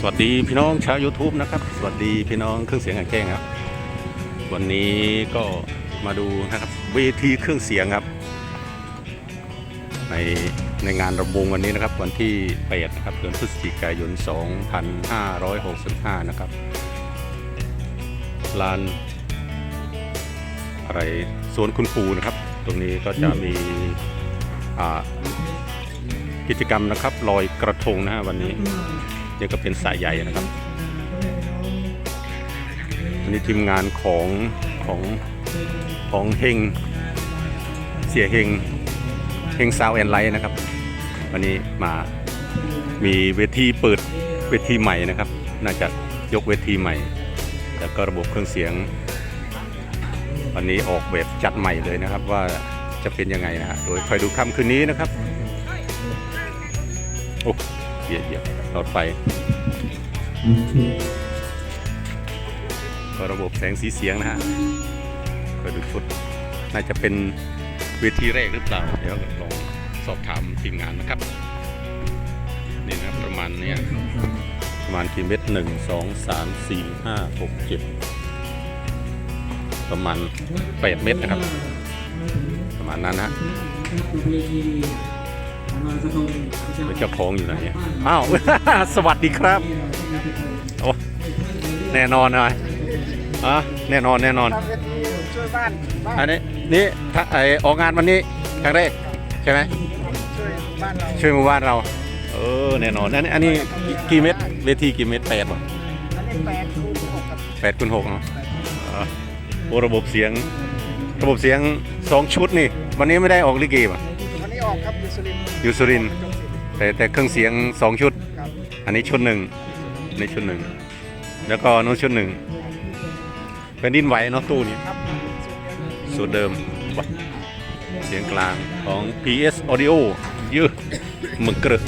สวัสดีพี่น้องชาว YouTube นะครับ สวัสดีพี่น้องเครื่องเสียงอ่างแก้งครับ วันนี้ก็มาดูนะครับเวทีเครื่องเสียงครับ ในในงานระบวงวันนี้นะครับ วันที่8นะครับเดือนพฤศจิกายน 2565 นะครับลานอะไรสวนคุณปูนะครับ ตรงนี้ก็จะมีอ่ากิจกรรมนะครับลอยกระทงนะฮะวันนี้ นี่ก็เป็นสายใหญ่นะครับ อันนี้ทีมงานของของของเฮงเสียเฮงเฮงซาวแอนไลท์นะครับ วันนี้มามีเวทีเปิดเวทีใหม่นะครับ น่าจะยกเวทีใหม่ แล้วก็ระบบเครื่องเสียง วันนี้ออกแบบจัดใหม่เลยนะครับ ว่าจะเป็นยังไงนะฮะโดยคอยดูค่ำคืนนี้นะครับ โอ้เหยียดเหยียดห ลอดไฟก็ระบบแสงสีเสียงนะฮะก็ดูชุด น่าจะเป็นเวทีแรกหรือเปล่า เดี๋ยวลองสอบถามทีมงานนะครับ นี่นะครับประมาณเนี้ยประมาณกี่เมตรหนึ่งสองสามสี่ห้าหกเจ็ดประมาณแปดเมตรนะครับ ประมาณนั้นนะฮะ แล้วเจ้าของอยู่ไหนเนี่ยอ้าว สวัสดีครับโอ้แน่นอนเลยอะแน่นอนแน่นอน ทำเวทีช่วยบ้านบ้านอันนี้นี่ถ้าไอออกงานวันนี้ครั้งแรกใช่ไหมช่วยบ้านเราช่วยหมู่บ้านเรา เออแน่นอนอันนี้อันนี้กี่กี่เม็ดเวทีกี่เม็ดแปดป่ะอันนี้แปดคูณหกกับแปดคูณหกเนาะเออโอ้ระบบเสียง ระบบเสียงสองชุดนี่ วันนี้ไม่ได้ออกลิเกป่ะวันนี้ ออกครับอยู่สุรินทร์อยู่สุรินทร์จงศิลป์แต่แต่เครื่องเสียงสองชุดครับอันนี้ชุดหนึ่งอันนี้ชุดหนึ่ง แล้วก็นู้นชุดหนึ่งเป็นดินไหวเนาะตู้นี้ครับสูตรเดิมวะเสียงกลางของ PS Audio ยืดมึงกรึก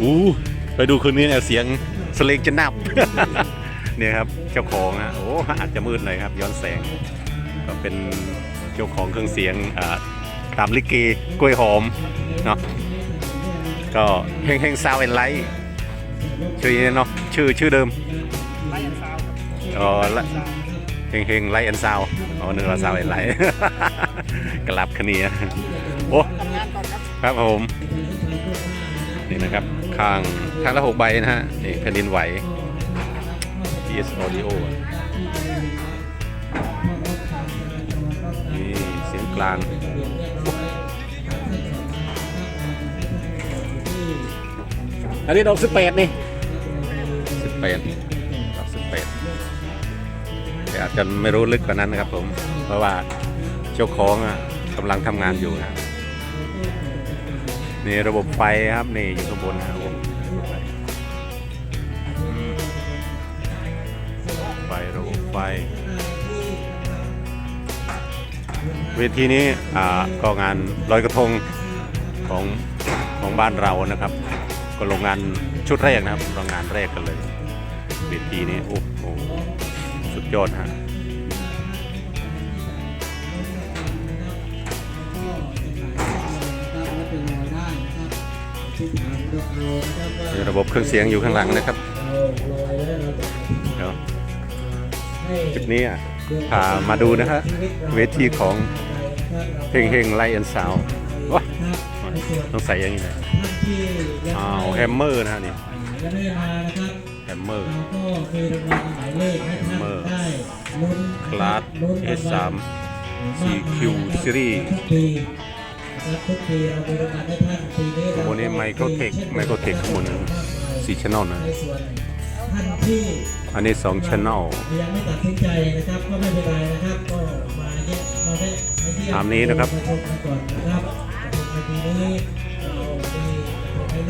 อู้ไปดูคืนนี้เนี่ยเสียงสเลงจะนับเนี่ยครับเจ้าของฮะโอ้อาจจะมืดหน่อยครับย้อนแสง ก็เป็นเจ้าของเครื่องเสียงอ่า ตามลิเกกล้วยหอมเนาะก็เฮงเฮงซาวเอ็นไลท์ชื่อนี้เนาะชื่อชื่อเดิมไลท์แอนซาวอ๋อละซาวเฮงเฮงไลท์แอนซาวอ๋อนึกว่าซาวเอ็นไลท์กลับคันนี้โอ้ครับครับผมนี่นะครับข้างข้างละหกใบนะฮะนี่แผ่นดินไหว PS Audio นี่เสียงกลาง อันนี้ดอกสิบแปดนี่สิบแปดดอกสิบแปดแต่อาจจะไม่รู้ลึกกว่านั้นนะครับผม เพราะว่าเจ้าของอะกำลังทำงานอยู่นะครับนี่ระบบไฟครับนี่อยู่ข้างบนนะครับผมไฟระบบไฟ เวทีนี้อ่าก็งานลอยกระทงของของบ้านเรานะครับ โรงงานชุดแรกนะครับ โรงงานแรกกันเลยเวทีนี้โอ้โหสุดยอดฮะมีระบบเครื่องเสียงอยู่ข้างหลังนะครับเดี๋ยวจุดนี้อะพามาดูนะฮะเวทีของเฮงเฮงไลแอนซาวว้าต้องใส่อยังไงเลย อ้าวแฮมเมอร์นะฮะนี่จะได้มานะครับแฮมเมอร์ เราก็มีรางวัลหมายเลขให้ท่านได้ลุ้นคลาสลุ้นรางวั S3 ล CQ Series ทุกปีนะครับทุกปีเรามีรางวัลให้ท่านปีนี้ข้างบนนี้ Microtech Microtech ข้างบนนะสี่ช anel นะ ในส่วนท่านที่ อันนี้สองช anel ยังไม่ตัดสินใจนะครับก็ไม่เป็นไรนะครับก็มาเยี่ยมมาได้มาเยี่ยมตามนี้นะครับ มาชมกันก่อนนะครับในปีนี้เรามีให้เลื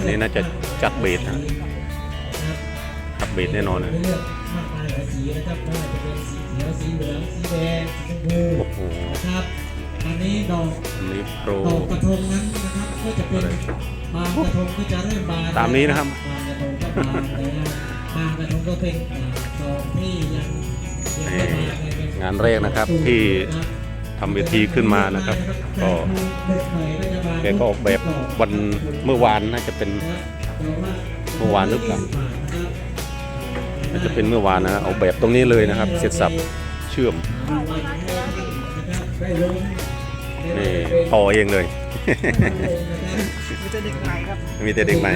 อกอันนี้น่าจะจัดเบสนะนะครับจัดเบสแน่นอนนะให้เลือกมากมายหลายสีนะครับไม่ว่าจะเป็นสีเขียวสีเหลืองสีแดงสีชมพูโอ้โหนะครับอันนี้ดอกอันนี้โปรดอกกระทงนั้นนะครับก็จะเป็นบางกระทงก็จะเริ่มบานตามนี้นะครับบางกระทงก็บานแล้วบางกระทงก็เป็นอ่าดอกที่ยังยังไม่บานเลยเป็นงานแรกนะครับที่ ทำเวทีขึ้นมานะครับ ก็แกก็ออกแบบวันเมื่อวานน่าจะเป็นเมื่อวานหรือเปล่าน่าจะเป็นเมื่อวานนะเอาแบบตรงนี้เลยนะครับ เสร็จสับเชื่อมนี่ต่อเองเลย มีแต่เด็กใหม่ครับมีแต่เด็กใหม่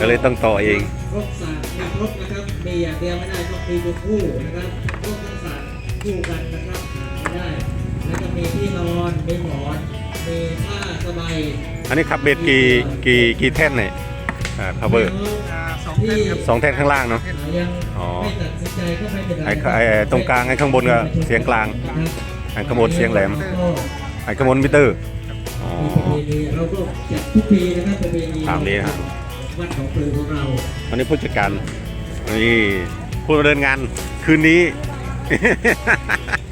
ก็เลยต้องต่อเองรบศาสตร์มีครบนะครับมีอย่างเดียวไม่ได้ต้องมีตัวคู่นะครับรบทั้งศาสตร์คู่กันนะครับ ไม่ได้ แล้วก็มีที่นอนมีหมอนมีผ้าสบายอันนี้ขับเบ็ดกี่กี่กี่แท่นเนี่ยอ่า cover อ่าสองแท่นครับสองแท่นข้างล่างเนาะยังอ๋อ ไม่ตัดสินใจก็ไม่เป็นไรไอ้ไอ้ตรงกลางไอ้ข้างบนก็เสียงกลาง ไอ้ข้างบนเสียงแหลม ไอ้ข้างบนมิเตอร์ อ๋อ เราก็จัดทุกปีนะครับประเพณีตามนี้นะครับ วัดของปลือของเราวันนี้ผู้จัดการนี่ผู้ดำเนินงานคืนนี้อื้อ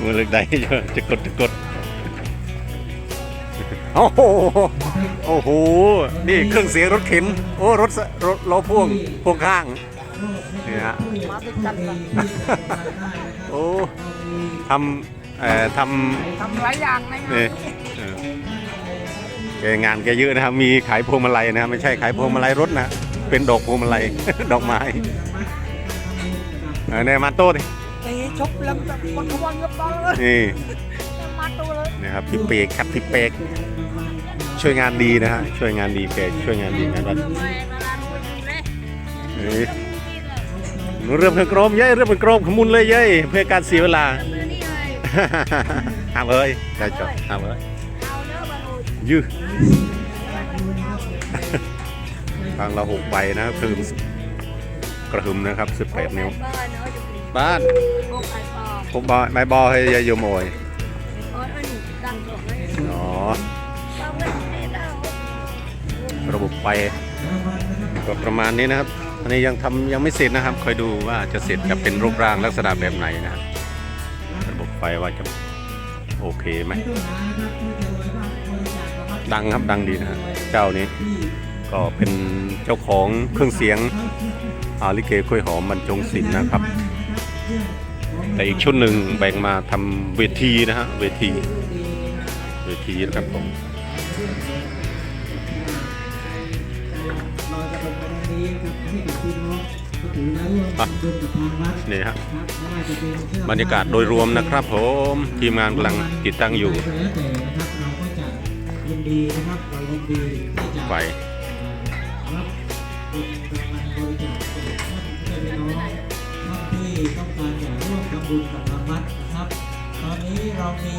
มือเล็กใดจะกดจะกดโอ้โหโอ้โห นี่เครื่องเสียงรถเข็น โอ้ รถรถล้อพ่วงพ่วงข้างนี่ฮะโอ้ทำเอ่อททำหลายอย่างนำงานี่แกงานแกเยอะนะครับ มีขายพวงมาลัยนะครับไม่ใช่ขายพวงมาลัยรถนะ เป็นดอกพวงมาลัยดอกไม้เนี่ยมาโต้ดิ ชกแล้วก็วันขวันกับบ้าเลยนี่มาตัวเลยนะครับพี่เปกครับพี่เปกช่วยงานดีนะฮะช่วยงานดีแกช่วยงานดีงานวัดเอ้ยหนูเริ่มเป็นกรมเย้ยเริ่มเป็นกรมขมุนเลยเย้ยเพื่อการเสียเวลาห้ามเอ้ยได้จบห้ามเอ้ยยื้อฟังเราหกใบนะครับคือกระหึ่มนะครับ 18 นิ้ว บ้านผมบอไม่บอให้ยายโยมโอยอ๋อระบบไฟก็ประมาณนี้นะครับ อันนี้ยังทำยังไม่เสร็จนะครับ คอยดูว่าจะเสร็จจะเป็นรูปร่างลักษณะแบบไหนนะครับระบบไฟว่าจะโอเคไหมดังครับดังดีนะฮะเจ้านี้ก็เป็นเจ้าของเครื่องเสียงอาลิเกคุยหอมบรรจงศิลป์นะครับ แต่อีกชุดหนึ่งแบ่งมาทำเวทีนะฮะเวที เวทีนะครับผมนี่ฮะบรรยากาศโดยรวมนะครับผมทีมงานกำลังติดตั้งอยู่ไฟ ที่ต้องการอยากร่วมทำบุญกับทางวัดนะครับ ตอนนี้เรามี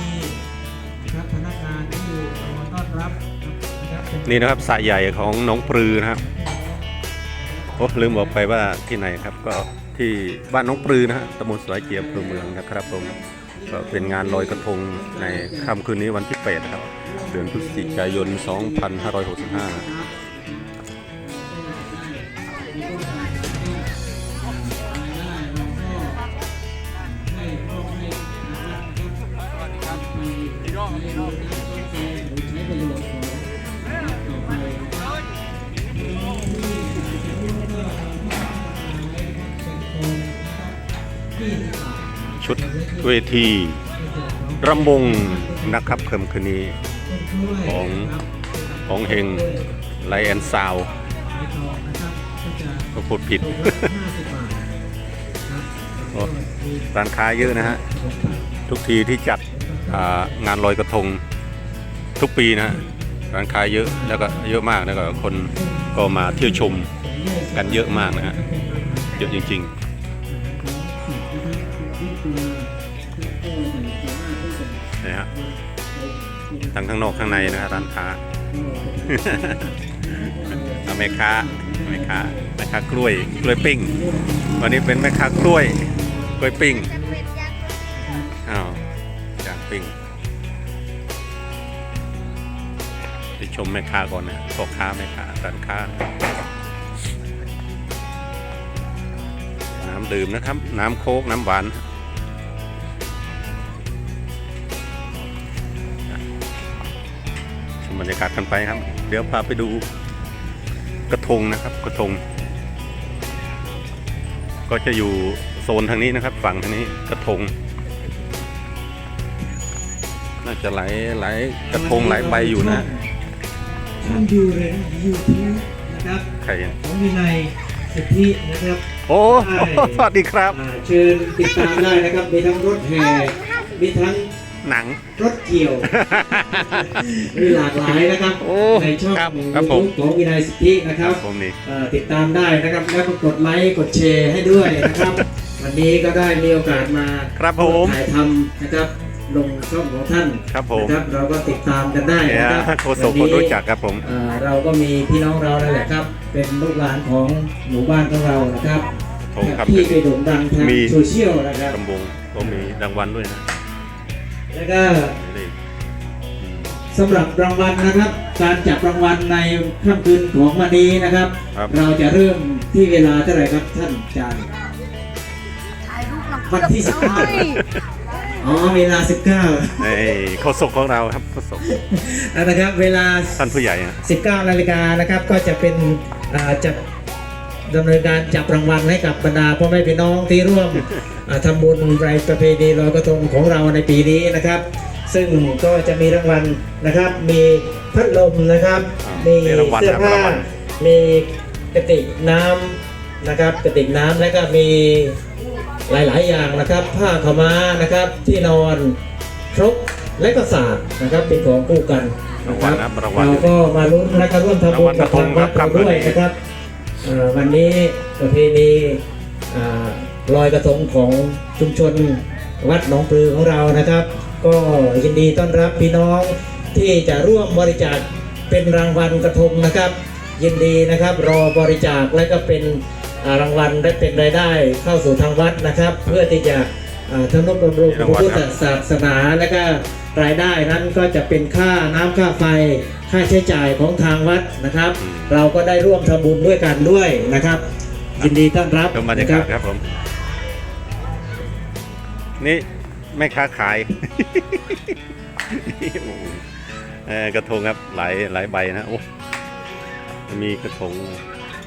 ครับพนักงานที่รอต้อนรับนะครับนี่นะครับสระใหญ่ของหนองปลือนะครับโอ้ลืมบอกไปว่าที่ไหนครับก็ที่บ้านน้องปลือนะฮะตำบลสายเกียบอำเภอเมืองนะครับผมก็เป็นงานลอยกระทงในค่ำคืนนี้วันที่8นะครับ เดือนพฤศจิกายน 2565 ชุดเวทีรำวงนะครับเคิมคืนนี้ของของเฮงไลแอนซาวก็พูดผิดร้านค้าเยอะนะฮะ ทุกทีที่จัดงานลอยกระทงทุกปีนะฮะร้านค้าเยอะแล้วก็เยอะมากแล้วก็คนก็มาเที่ยวชมกันเยอะมากนะฮะ เยอะจริง ๆ ทั้งข้างนอกข้างในนะฮะร้านค้าเอาแม่ค้าแม่ค้าแม่ค้ากล้วยกล้วยปิ้ง วันนี้เป็นแม่ค้ากล้วยกล้วยปิ้งอ้าวจางปิ้งไปชมแม่ค้าก่อนนะพ่อค้าแม่ค้าร้านค้า น้ำดื่มนะครับ น้ำโค้กน้ำหวาน บรรยากาศกันไปครับ เดี๋ยวพาไปดูกระทงนะครับ กระทง ก็จะอยู่โซนทางนี้นะครับ ฝั่งทางนี้กระทง น่าจะหลายหลายกระทงหลายใบอยู่นะท่านดูเลยนะยูทูบนะนะครับใครเนี่ยของวินัยสิทธินะครับ โอ้สวัสดีครับอ่าเชิญติดตามได้นะครับมีทั้งรถแห่มีทั้ง หนัง รถเกี่ยว มีหลากหลายนะครับโอ้ในช่องครับครับผมของวินัยสิทธินะครับผมนี่ เอ่อติดตามได้นะครับแล้วก็กดไลค์กดแชร์ให้ด้วยนะครับ วันนี้ก็ได้มีโอกาสมาครับผมถ่ายทำนะครับ ลงช่องของท่านครับผม นะครับเราก็ติดตามกันได้เนี่ยนะครับโคศกคนรู้จักครับผม เอ่อเราก็มีพี่น้องเรานั่นแหละครับ เป็นลูกหลานของหมู่บ้านของเรานะครับผมครับที่ไปโด่งดังทางมี โซเชียลนะครับ ตำบงก็มีรางวัลด้วยนะ แล้วก็นี่อืมสำหรับรางวัลนะครับ การจับรางวัลในค่ำคืนของวันนี้นะครับ ครับ เราจะเริ่มที่เวลาเท่าไหร่ครับท่านอาจารย์ ถ่ายรูปหลังวันที่สิบห้า เฮ้ยอ๋อเวลา 19ในโคศกของเราครับโคศกนะครับ เวลา ท่านผู้ใหญ่นะ19นาฬิกานะครับก็จะเป็นอ่าจะ ดำเนินการจับรางวัลให้กับบรรดาพ่อแม่พี่น้องที่ร่วมอ่าทำบุญไรประเพณีลอยกระทงของเราในปีนี้นะครับ ซึ่งก็จะมีรางวัลนะครับ มีพัดลมนะครับอ่ามีมีรางวัลเสื้อครับผ้ารางวัลมีกระติกน้ำนะครับกระติกน้ำแล้วก็มีหลาย ๆ อย่างนะครับ ผ้าขาวม้านะครับที่นอนครกและก็สาดนะครับเป็นของคู่กันรางนะควัลรับนะรางวัลเราก็มาลุ้นและก็ร่วมทำบุญกับทางวัดเราด้วยนะครับเอ่อ วันนี้ประเพณีลอยกระทงของชุมชนวัดหนองปลือของเรานะครับ ก็ยินดีต้อนรับพี่น้องที่จะร่วมบริจาคเป็นรางวัลกระทงนะครับ ยินดีนะครับรอบริจาคและก็เป็นรางวัลได้เป็นรายได้เข้าสู่ทางวัดนะครับ เพื่อที่จะทำนุบำรุงพระพุทธศาสนาและก็ รายได้นั้นก็จะเป็นค่าน้ำค่าไฟ ค่าใช้จ่ายของทางวัดนะครับอืมเราก็ได้ร่วมทำบุญด้วยกันด้วยนะครับ ยินดีต้อนรับชมบรรยากาศครับผม นี่แม่ค้าขายโอ้โหเอ่อกระทงครับหลายหลายใบนะโอ้มีกระทง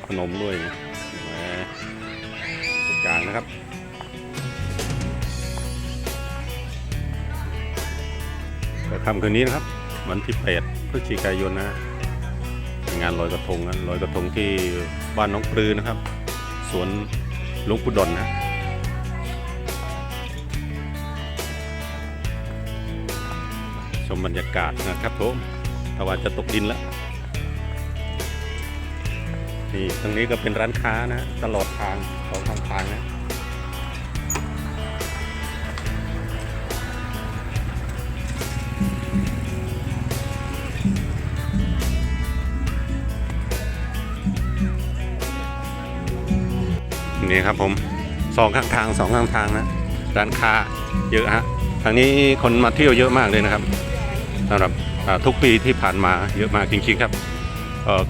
ขนมด้วยนะแหมตรงกลางนะครับ ก็ทำคืนนี้นะครับ วันที่8พฤศจิกายนนะงานลอยกระทงนะลอยกระทงที่บ้านน้องปลือนะครับ สวนลวงปู่ดอนนะชมบรรยากาศนะครับผมตะวันจะตกดินแล้ว นี่ตรงนี้ก็เป็นร้านค้านะ ตลอดทางสองทางทางนะ นี่ครับผมสองข้างทางสองข้างทางนะร้านค้าเยอะฮะทางนี้คนมาเที่ยวเยอะมากเลยนะครับสำหรับทุกปีที่ผ่านมาเยอะมากจริงๆครับ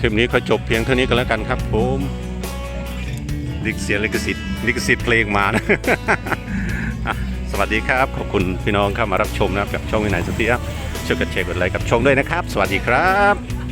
คลิปนี้ก็จบเพียงเท่านี้ก็แล้วกันครับผมลิขเสียลิขสิทธิ์ลิขสิทธิ์เพลงมานะสวัสดีครับ ขอบคุณพี่น้องเข้ามารับชมนะครับกับช่องวินัยสติครับช่วยกดแชร์กดไลค์กับชมด้วยนะครับ สวัสดีครับ